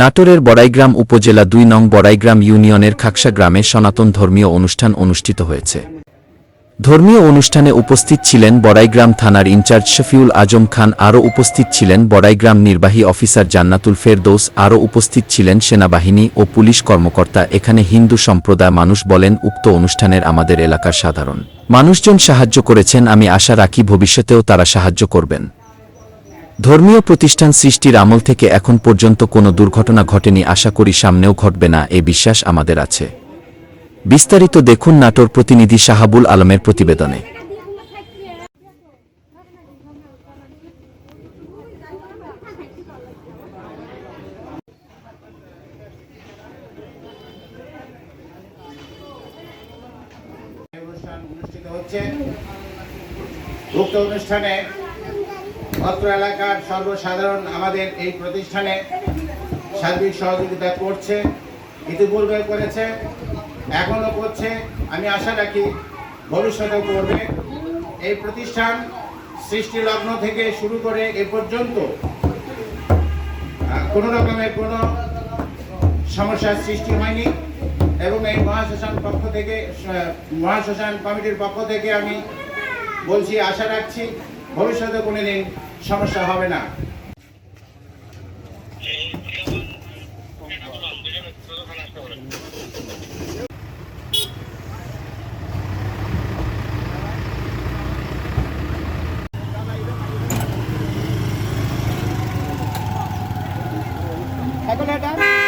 নাটোরের বড়াইগ্রাম উপজেলা দুই নং বড়াইগ্রাম ইউনিয়নের খাকসা গ্রামে সনাতন ধর্মীয় অনুষ্ঠান অনুষ্ঠিত হয়েছে। ধর্মীয় অনুষ্ঠানে উপস্থিত ছিলেন বড়াইগ্রাম থানার ইনচার্জ শফিউল আজম খান, আরও উপস্থিত ছিলেন বড়াইগ্রাম নির্বাহী অফিসার জান্নাতুল ফেরদৌস, আরও উপস্থিত ছিলেন সেনাবাহিনী ও পুলিশ কর্মকর্তা। এখানে হিন্দু সম্প্রদায় মানুষ বলেন, উক্ত অনুষ্ঠানের আমাদের এলাকার সাধারণ মানুষজন সাহায্য করেছেন, আমি আশা রাখি ভবিষ্যতেও তারা সাহায্য করবেন। ধর্মীয় প্রতিষ্ঠান সৃষ্টির আমল থেকে এখন পর্যন্ত কোনো দুর্ঘটনা ঘটেনি, আশা করি সামনেও ঘটবে না, এ বিশ্বাস আমাদের আছে। বিস্তারিত দেখুন নাটোর প্রতিনিধি শাহাবুল আলমের প্রতিবেদনে। অনুষ্ঠিত হচ্ছে। উক্ত অনুষ্ঠানে অত্র এলাকার সর্বসাধারণ আমাদের এই প্রতিষ্ঠানে সার্বিক সহযোগিতা করছে, ইতিপূর্বে করেছে, এখনও করছে। আমি আশা রাখি ভবিষ্যতেও করবে। এই প্রতিষ্ঠান সৃষ্টি লগ্ন থেকে শুরু করে এ পর্যন্ত কোনো রকমের কোনো সমস্যার সৃষ্টি হয়নি এবং এই মহাশ্মশান পক্ষ থেকে মহাশ্মশান কমিটির পক্ষ থেকে আমি বলছি, আশা রাখছি ভবিষ্যতে কোনোদিন সমস্যা হবে না। এখন এটা?